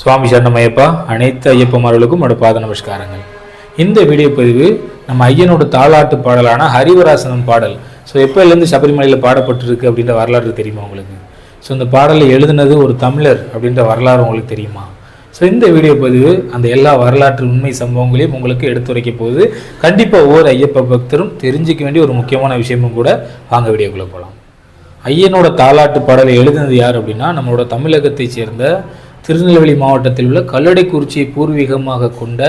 சுவாமி சரணமையப்பா அனைத்து ஐயப்பமார்களுக்கும் என்னோட பாத நமஸ்காரங்கள். இந்த வீடியோ பதிவு நம்ம ஐயனோட தாளாட்டு பாடலான ஹரிவராசனம் பாடல். ஸோ எப்போலேருந்து சபரிமலையில் பாடப்பட்டிருக்கு அப்படின்ற வரலாறு தெரியுமா உங்களுக்கு? ஸோ இந்த பாடலை எழுதுனது ஒரு தமிழர் அப்படின்ற வரலாறு உங்களுக்கு தெரியுமா? ஸோ இந்த வீடியோ பதிவு அந்த எல்லா வரலாற்று உண்மை சம்பவங்களையும் உங்களுக்கு எடுத்துரைக்க போகுது கண்டிப்பாக ஒவ்வொரு ஐயப்ப பக்தரும் தெரிஞ்சிக்க வேண்டிய ஒரு முக்கியமான விஷயமும் கூட வாங்க வீடியோக்குள்ளே போகலாம் ஐயனோட தாளாட்டு பாடலை எழுதினது யார் அப்படின்னா நம்மளோட தமிழகத்தைச் சேர்ந்த திருநெல்வேலி மாவட்டத்தில் உள்ள கல்லடைக்குறிச்சியை பூர்வீகமாக கொண்ட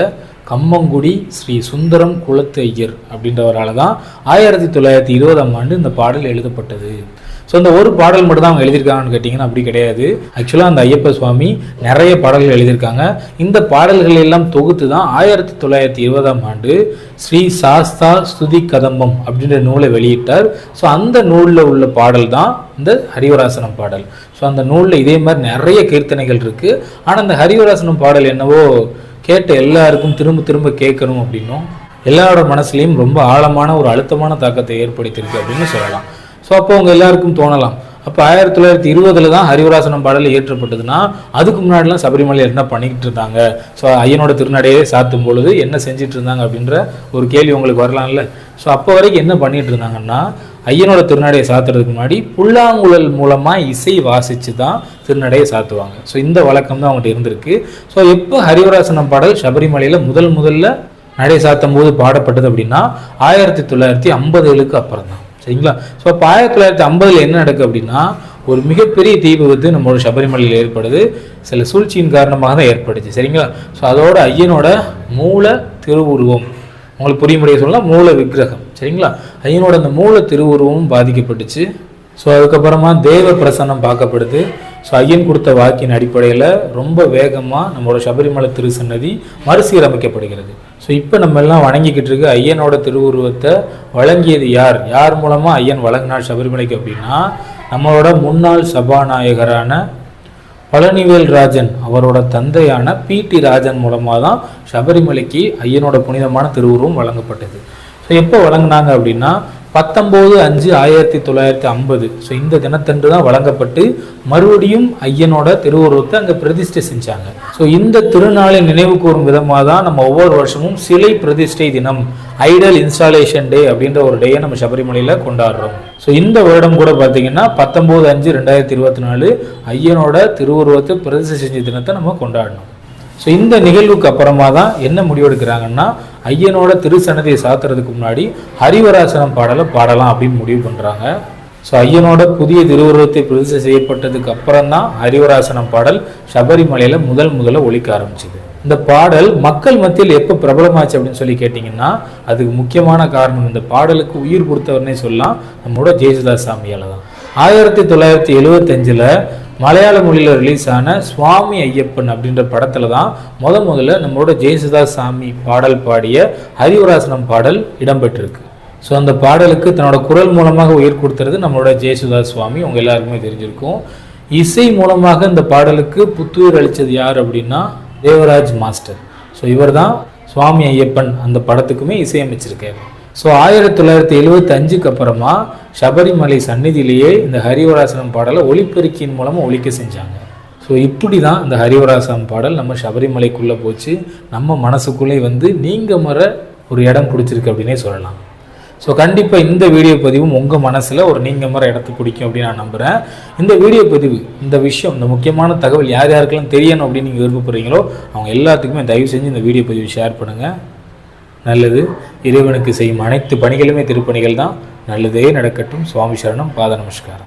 கம்மங்குடி ஸ்ரீ சுந்தரம் குளத்து ஐயர் அப்படின்றவரால் தான் ஆயிரத்தி தொள்ளாயிரத்தி இருபதாம் ஆண்டு இந்த பாடல் எழுதப்பட்டது. ஸோ இந்த ஒரு பாடல் மட்டும் தான் அவங்க எழுதியிருக்காங்கன்னு கேட்டிங்கன்னா அப்படி கிடையாது. ஆக்சுவலாக அந்த ஐயப்ப சுவாமி நிறைய பாடல்கள் எழுதியிருக்காங்க. இந்த பாடல்கள் எல்லாம் தொகுத்து தான் ஆயிரத்தி தொள்ளாயிரத்தி இருபதாம் ஆண்டு ஸ்ரீ சாஸ்தா ஸ்துதி கதம்பம் அப்படின்ற நூலை வெளியிட்டார். ஸோ அந்த நூலில் உள்ள பாடல் தான் இந்த ஹரிவராசனம் பாடல். ஸோ அந்த நூலில் இதே மாதிரி நிறைய கீர்த்தனைகள் இருக்குது ஆனால் அந்த ஹரிவராசனம் பாடல் என்னவோ கேட்ட எல்லாருக்கும் திரும்ப திரும்ப கேட்கணும் அப்படின்னும் எல்லாரோட மனசுலையும் ரொம்ப ஆழமான ஒரு அழுத்தமான தாக்கத்தை ஏற்படுத்தியிருக்கு அப்படின்னு சொல்லலாம். ஸோ அப்போ அவங்க எல்லாருக்கும் தோணலாம். அப்போ ஆயிரத்தி தொள்ளாயிரத்தி இருபதில் தான் ஹரிவராசனம் பாடல் இயற்றப்பட்டதுன்னா அதுக்கு முன்னாடிலாம் சபரிமலையில் என்ன பண்ணிக்கிட்டு இருந்தாங்க? ஸோ ஐயனோட திருநடையை சாத்தும் பொழுது என்ன செஞ்சுட்டு இருந்தாங்க அப்படின்ற ஒரு கேள்வி உங்களுக்கு வரலாம்ல. ஸோ அப்போ வரைக்கும் என்ன பண்ணிட்டு இருந்தாங்கன்னா ஐயனோட திருநடையை சாத்துறதுக்கு முன்னாடி புல்லாங்குழல் மூலமாக இசை வாசித்து தான் திருநடையை சாத்துவாங்க. ஸோ இந்த வழக்கம் தான் அவங்ககிட்ட இருந்திருக்கு. ஸோ எப்போ ஹரிவராசனம் பாடல் சபரிமலையில் முதல் முதல்ல நடை சாத்தும் போது பாடப்பட்டது அப்படின்னா ஆயிரத்தி தொள்ளாயிரத்தி ஐம்பதுகளுக்கு அப்புறம் தான் சரிங்களா? ஸோ அப்போ ஆயிரத்தி தொள்ளாயிரத்தி ஐம்பதில் என்ன நடக்கு அப்படின்னா ஒரு மிகப்பெரிய தீ விபத்து நம்மளோட சபரிமலையில் ஏற்படுது. சில சூழ்ச்சியின் காரணமாக தான் ஏற்படுச்சு சரிங்களா? ஸோ அதோட ஐயனோட மூல திருவுருவம். உங்களுக்கு புரிய முடிய சொல்லலாம் மூல விக்கிரகம் சரிங்களா? ஐயனோட அந்த மூல திருவுருவமும் பாதிக்கப்பட்டுச்சு. ஸோ அதுக்கப்புறமா தேவ பிரசன்னம் பார்க்கப்படுது. ஸோ ஐயன் கொடுத்த வாக்கின் அடிப்படையில் ரொம்ப வேகமாக நம்மளோட சபரிமலை திருசன்னதி மறுசீரமைக்கப்படுகிறது. ஸோ இப்போ நம்ம எல்லாம் வணங்கிக்கிட்டு இருக்க ஐயனோட திருவுருவத்தை வழங்கியது யார்? யார் மூலமாக ஐயன் வழங்கினார் சபரிமலைக்கு அப்படின்னா நம்மளோட முன்னாள் சபாநாயகரான பழனிவேல் ராஜன் அவரோட தந்தையான பி டி ராஜன் மூலமாக தான் சபரிமலைக்கு ஐயனோட புனிதமான திருவுருவம் வழங்கப்பட்டது. ஸோ எப்போ வழங்கினாங்க அப்படின்னா பத்தொம்போது அஞ்சு ஆயிரத்தி தொள்ளாயிரத்தி ஐம்பது. ஸோ இந்த தினத்தன்று தான் வழங்கப்பட்டு மறுபடியும் ஐயனோட திருவுருவத்தை அங்கே பிரதிஷ்டை செஞ்சாங்க. ஸோ இந்த திருநாளை நினைவு கூறும் விதமாக தான் நம்ம ஒவ்வொரு வருஷமும் சிலை பிரதிஷ்டை தினம் ஐடல் இன்ஸ்டாலேஷன் டே அப்படின்ற ஒரு டேயை நம்ம சபரிமலையில் கொண்டாடுறோம். ஸோ இந்த வருடம் கூட பார்த்தீங்கன்னா பத்தொம்போது அஞ்சு ரெண்டாயிரத்தி இருபத்தி நாலு ஐயனோட திருவுருவத்தை பிரதிஷ்டை செஞ்ச தினத்தை நம்ம கொண்டாடணும். ஸோ இந்த நிகழ்வுக்கு அப்புறமா தான் என்ன முடிவெடுக்கிறாங்கன்னா ஐயனோட திருச்சன்னதியை சாத்துறதுக்கு முன்னாடி ஹரிவராசனம் பாடலை பாடலாம் அப்படின்னு முடிவு பண்ணுறாங்க ஸோ ஐயனோட புதிய திருவுருவத்தை பிரதிஷ்டை செய்யப்பட்டதுக்கு அப்புறம் தான் ஹரிவராசனம் பாடல் சபரிமலையில் முதல் முதல்ல ஒழிக்க ஆரம்பிச்சுது. இந்த பாடல் மக்கள் மத்தியில் எப்போ பிரபலமாச்சு அப்படின்னு சொல்லி கேட்டிங்கன்னா அதுக்கு முக்கியமான காரணம் இந்த பாடலுக்கு உயிர் கொடுத்தவர்னே சொல்லலாம் நம்மளோட ஜெயசுதாஸ் சாமியால் தான் ஆயிரத்தி தொள்ளாயிரத்தி எழுவத்தஞ்சில் மலையாள மொழியில் ரிலீஸ் ஆன சுவாமி ஐயப்பன் அப்படின்ற படத்தில் தான் முத முதல்ல நம்மளோட ஜெயசுதா சாமி பாடல் பாடிய ஹரிவராசனம் பாடல் இடம்பெற்றிருக்கு. ஸோ அந்த பாடலுக்கு தன்னோட குரல் மூலமாக உயிர் கொடுத்துறது நம்மளோட ஜெயசுதாஸ் சுவாமி. உங்கள் எல்லாருக்குமே தெரிஞ்சிருக்கும். இசை மூலமாக இந்த பாடலுக்கு புத்துயிர் அளித்தது யார் அப்படின்னா தேவராஜ் மாஸ்டர். ஸோ இவர் தான் சுவாமி ஐயப்பன் அந்த படத்துக்குமே இசையமைச்சிருக்காரு. ஸோ ஆயிரத்தி தொள்ளாயிரத்தி எழுபத்தி அஞ்சுக்கு அப்புறமா சபரிமலை சந்நிதியிலேயே இந்த ஹரிவராசனம் பாடலை ஒளிப்பெருக்கியின் மூலமாக ஒழிக்க செஞ்சாங்க. ஸோ இப்படி தான் இந்த ஹரிவராசனம் பாடல் நம்ம சபரிமலைக்குள்ளே போச்சு. நம்ம மனசுக்குள்ளே வந்து நீங்கள் மற ஒரு இடம் பிடிச்சிருக்கு அப்படின்னே சொல்லலாம். ஸோ கண்டிப்பாக இந்த வீடியோ பதிவும் உங்கள் மனசில் ஒரு நீங்கள் மர இடத்து பிடிக்கும் அப்படின்னு நான் நம்புகிறேன் இந்த வீடியோ பதிவு இந்த விஷயம் இந்த முக்கியமான தகவல் யார் யாருக்கெல்லாம் தெரியணும் அப்படின்னு நீங்கள் விருப்பப்படுறீங்களோ அவங்க எல்லாத்துக்குமே தயவு செஞ்சு இந்த வீடியோ பதிவு ஷேர் பண்ணுங்கள் நல்லது. இறைவனுக்கு செய்யும் அனைத்து பணிகளுமே திருப்பணிகள் தான் நல்லதே நடக்கட்டும். சுவாமி சரணம். பாத நமஸ்காரம்.